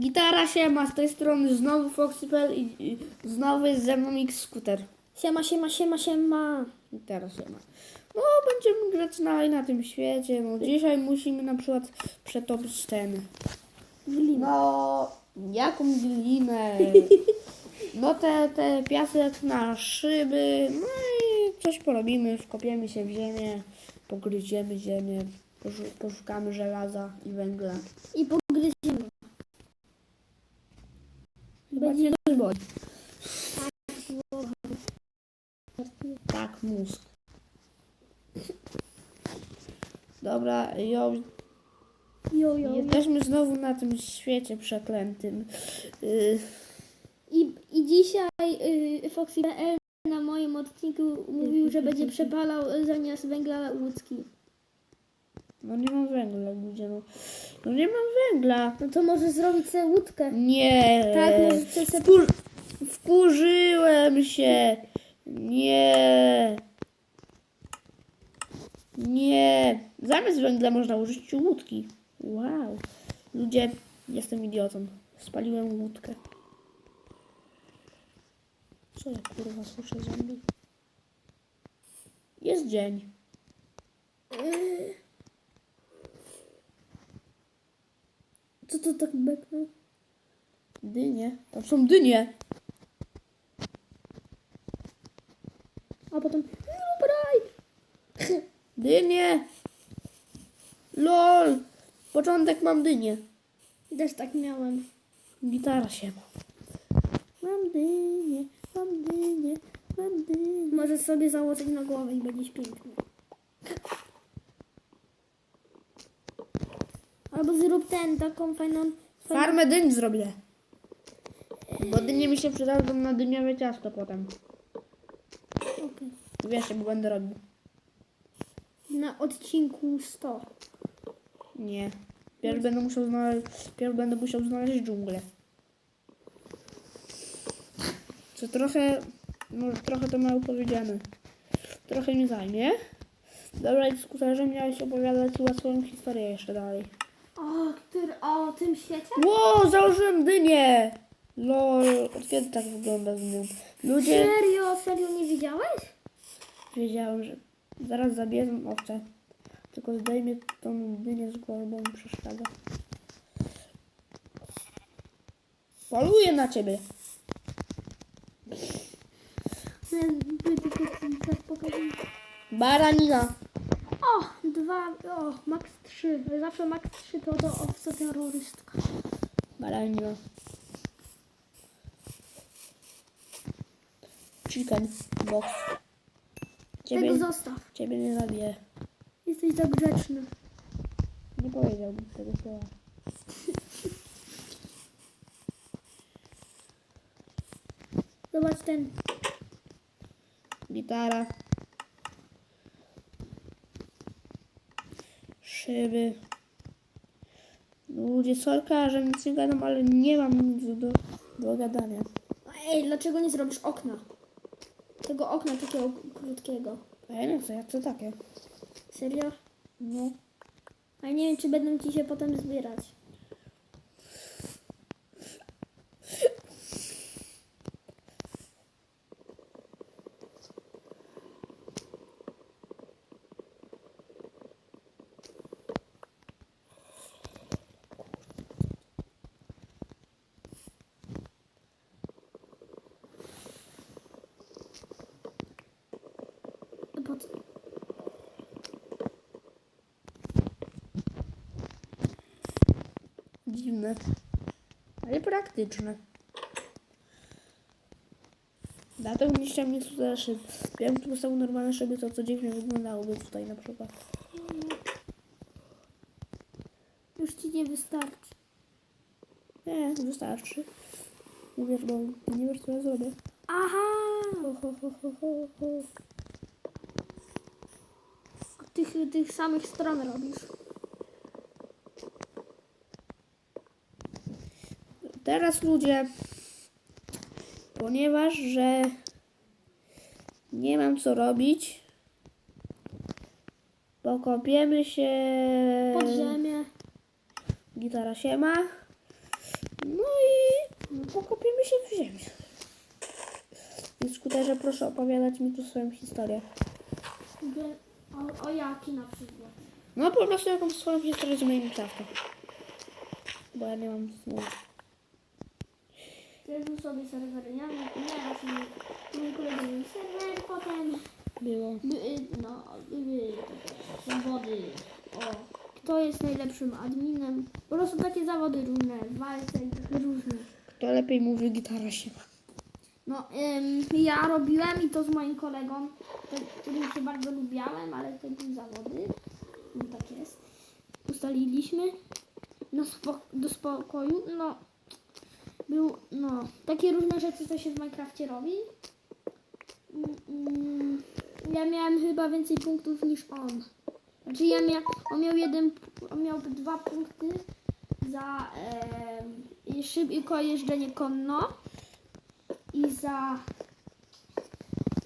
Gitara siema, z tej strony znowu Foxypel i, i znowu jest ze mną X-Scooter. Siema, siema, siema, siema. Gitara siema. No, będziemy grać dalej na tym świecie. No, dzisiaj musimy na przykład przetopić ten. No, jaką glinę? No, te, te piasek na szyby. No i coś porobimy, wkopiemy się w ziemię, pogryziemy ziemię, poszu- poszukamy żelaza i węgla. I. Chyba Będzie- dość boli. Tak, mózg. Dobra, jo, Jo, jo, jesteśmy znowu na tym świecie przeklętym. Y, I, I dzisiaj y, Foxy.pl na moim odcinku mówił, że będzie przepalał zamiast węgla łódzki. No nie mam węgla, ludzie, no. No nie mam węgla. No to może zrobić sobie łódkę. Nie. Tak, może chce sobie... Wkur, wkurzyłem się. Nie. Nie. Zamiast węgla można użyć łódki. Wow. Ludzie, jestem idiotą. Spaliłem łódkę. Co ja kurwa słyszę zombie? Jest dzień. Co to tak beknął? Dynie. Tam są dynie. A potem... No braj! Dynie. LOL. Początek mam dynię. Też tak miałem. Gitara się ma. Mam dynię, mam dynię, mam dynię. Możesz sobie założyć na głowę i będziesz piękny. Albo zrób ten, taką fajną... fajną... Farmę dyń zrobię. Bo dynie mi się przydadzą na dyniowe ciasto potem. Okej. Wiesz, bo będę robił. Na odcinku 100. Nie. Pierw będę musiał znaleźć, pierw będę musiał znaleźć dżunglę. Co trochę, no trochę to mało powiedziane. Trochę mi zajmie. Dobra, i skuterze miałeś opowiadać swoją historię jeszcze dalej. O, który, o tym świecie? Ło, założyłem dynię! Lol, od kiedy tak wygląda z nią? Ludzie, Serio, serio nie widziałeś? wiedziałem, że zaraz zabierę owce. Tylko zdejmie tą dynię z głowy, bo mi przeszkadza. Poluję na ciebie. Pokazać. Baranina. O, dwa, o, max trzy. Zawsze max trzy to do owca terrorystka. Baranina. Chicken box. Ciebie, Tego zostaw. ciebie nie zabiję. Jesteś za grzeczny. Nie powiedziałbym tego słowa. Zobacz ten. Gitara. Szyby. Ludzie, sorka, że nic nie gadam, ale nie mam nic do, do gadania. Ej, dlaczego nie zrobisz okna? Tego okna takiego krótkiego. A ja nie chcę, ja chcę takie. Serio? No. Ale nie wiem, czy będą ci się potem zbierać. A Po co? Dziwne. Ale praktyczne. Dlatego nie chciałem mieć tutaj szyb. Gdybym tu postawił normalne szyby, to co dziwnie wyglądałoby tutaj na przykład. Już ci nie wystarczy. Nie, wystarczy. Uwierz, bo nie wiesz co ja zrobię. Aha! Ho, ho, ho, ho, ho. Tych, tych samych stron robisz. Teraz ludzie, ponieważ, że nie mam co robić, pokopiemy się. Pod ziemię. Gitara siema. No i pokopiemy się w ziemię. I skuterze, proszę opowiadać mi tu swoją historię. O, o jaki na przykład? No po prostu jakąś swoją historię z moim Minecrafta. Bo ja nie mam słów. Zrobił sobie serwer, ja nie, nie raz mi- mój kolega miał serwer, potem Było. by, no, były zawody. O, kto jest najlepszym adminem? Po prostu takie zawody różne, walce różne. To lepiej mówi gitara się ma. No, ym, ja robiłem i to z moim kolegą, którym się bardzo lubiałem, ale to były zawody. No tak jest. Ustaliliśmy no, do spokoju. No, był, no, takie różne rzeczy, co się w Minecrafcie robi. Mm, mm, Ja miałem chyba więcej punktów niż on. Znaczy ja mia, on miał jeden, on miał dwa punkty za e, szybko jeżdżenie konno i za,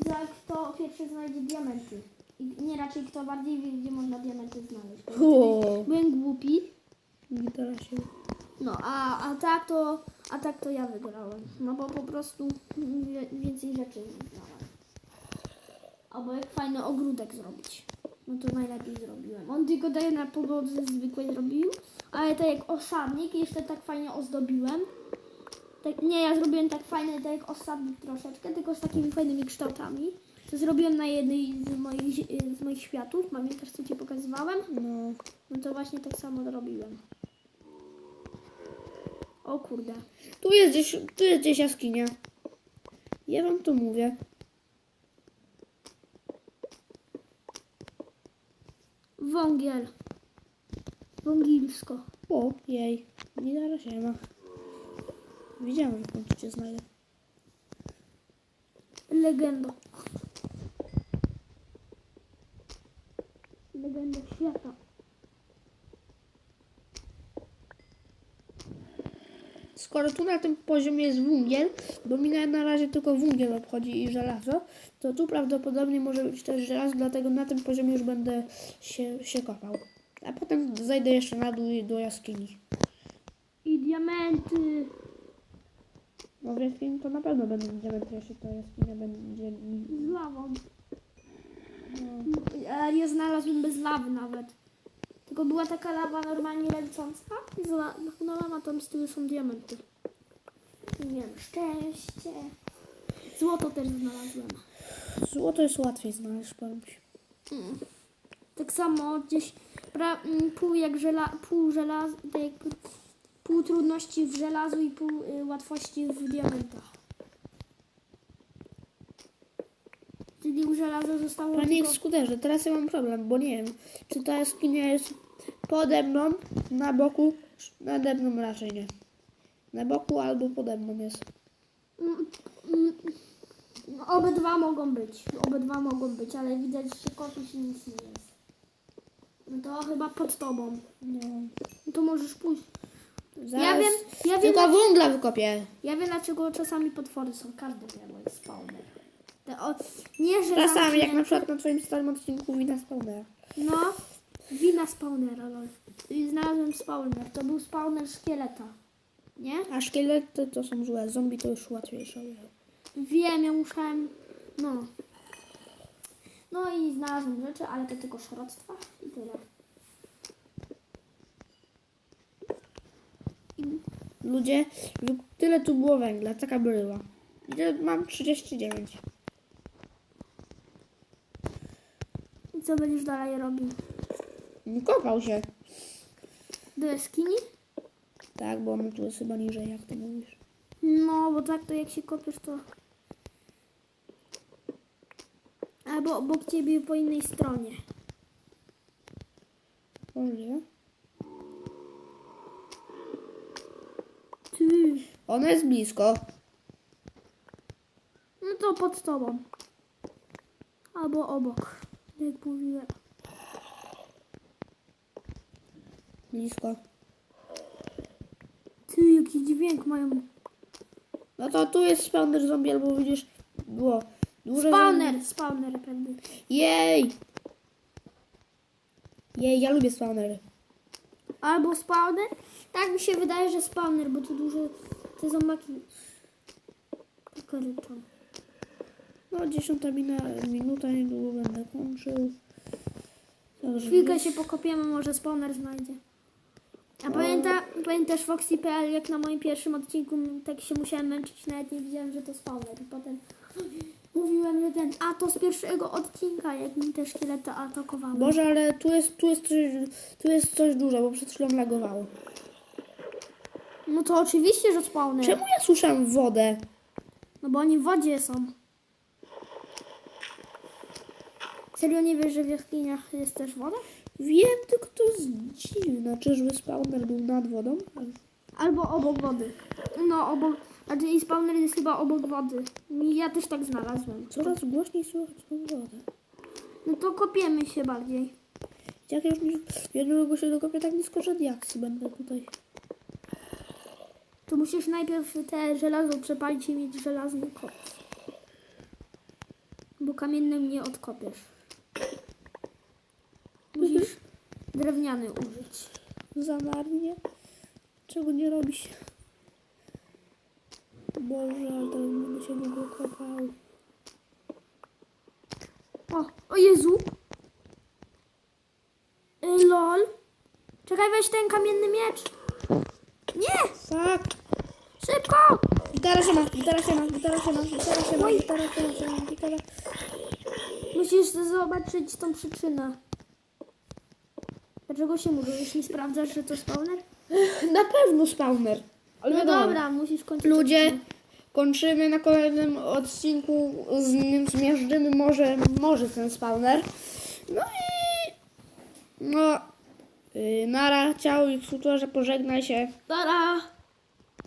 i za kto pierwszy znajdzie diamenty. I nie raczej kto bardziej wie, gdzie można diamenty znaleźć. Bo O, wtedy Byłem głupi. gitara się. No, a, a tak to a tak to ja wygrałem. No bo po prostu wie- więcej rzeczy znałem. Albo jak fajny ogródek zrobić. No to najlepiej zrobiłem. On tylko daje na pogody zwykłej zrobił, ale tak jak osadnik jeszcze tak fajnie ozdobiłem. Tak, nie, ja zrobiłem tak fajny, tak jak osadnik troszeczkę, tylko z takimi fajnymi kształtami. To zrobiłem na jednej z moich, z moich światów. Pamiętasz, co ci pokazywałem? No. No to właśnie tak samo zrobiłem. O kurde. Tu jest gdzieś, tu jest gdzieś jaskinia. Ja wam to mówię. Wągiel. Wągilsko. O, jej. Gitara się ma. Widziałam, że w końcu cię znajdę. Legenda. Legenda świata. Skoro tu na tym poziomie jest węgiel, bo mnie na razie tylko węgiel obchodzi i żelazo, to tu prawdopodobnie może być też żelazo, dlatego na tym poziomie już będę się, się kopał. A potem zajdę jeszcze na dół do jaskini. I diamenty. No w jaskini to na pewno będą diamenty, jeśli to jaskinia będzie... Z lawą. No. Ja nie znalazłem bez lawy nawet. Tylko była taka lawa normalnie lecąca i zamachnąłem, a tam z tyłu są diamenty. I miałem szczęście. Złoto też znalazłem. Złoto jest łatwiej znaleźć, powiem ci. Mm. Tak samo gdzieś pra, mm, pół jak żela, pół żelaz, tak jak pół trudności w żelazu i pół y, łatwości w diamentach. Czyli u żelaza zostało Panie tylko... skuterze, teraz ja mam problem, bo nie wiem, czy ta jaskinia jest pode mną, na boku, nade mną raczej nie. Na boku albo pode mną jest. Mm, mm, Obydwa mogą być. Obydwa mogą być, ale widać, że i nic nie jest. No to chyba pod tobą. No. No to możesz pójść. Zaraz Ja wiem, ja wiem, tylko węgla wykopię. Ja wiem dlaczego czasami potwory są. Każdy jest spawner. Te, o, nie, że Czasami, jak na przykład na twoim starym odcinku wina spawnera. No, wina spawnera, lol. I znalazłem spawner. To był spawner szkieleta. Nie? A szkielety to są złe, zombie to już łatwiejsze. Wiem, ja musiałem... No. No i znalazłem rzeczy, ale to tylko szoroctwa i tyle. Ludzie, tyle tu było węgla, taka bryła. I teraz mam 39. i co będziesz dalej robił? Kopał się. Do jaskini? Tak, bo on tu jest chyba niżej, jak ty mówisz. No, bo tak to jak się kopiesz, to... Albo obok ciebie po innej stronie. Możliwe. Ono jest blisko. No to pod tobą. Albo obok. Jak mówiłem. Blisko. Ty, jaki dźwięk mają. No to tu jest spawner zombie, albo widzisz, było duże Spawner, zombie. spawner pewnie. Jej! Jej, ja lubię spawnery. Albo spawner, Tak mi się wydaje, że spawner, bo tu duże te zombaki ryczą. No, dziesiąta mina, minuta, niedługo będę kończył. Także Chwilkę się pokopiemy, może spawner znajdzie. A pamięta, pamiętasz Foxy.pl, jak na moim pierwszym odcinku tak się musiałem męczyć, nawet nie widziałem, że to spawner. I potem mówiłem, że ten, a to z pierwszego odcinka, jak mi te szkielety atakowały. Boże, ale tu jest, tu jest, coś, tu jest coś dużo, bo przed chwilą lagowało. No to oczywiście, że spawner. Czemu ja słyszałem wodę? No bo oni w wodzie są. Serio nie wiesz, że w jaskiniach jest też woda? Wiem, tylko to jest dziwne. Czyżby spawner był nad wodą? Albo obok wody. No obok, znaczy i spawner jest chyba obok wody. Ja też tak znalazłem. Coraz głośniej słychać tą wodę. No to kopiemy się bardziej. Jak ja już nie, niedługo się dokopię tak nisko, że diaksy będę tutaj. To musisz najpierw te żelazo przepalić i mieć żelazny kop. Bo kamiennym nie odkopiesz. Musisz drewniany użyć. Za marnie. Czego nie robi się? Boże, ale to będę się długo kopał. O, o Jezu! Y, lol. Czekaj, weź ten kamienny miecz. Nie! Fuck! Szybko! Gitara się ma, gitara się ma, gitara się ma, gitara się ma, gitara się ma, gitara, gitara. Musisz zobaczyć tą przyczynę. Dlaczego się murujesz? Nie sprawdzasz, że to spawner? Na pewno spawner. Ale No wiadomo. dobra, musisz kończyć. Ludzie, kończymy na kolejnym odcinku. Z, zmiażdżymy może, może ten spawner. No i... No... Yy, nara, ciao i futurze, pożegnaj się. Tara!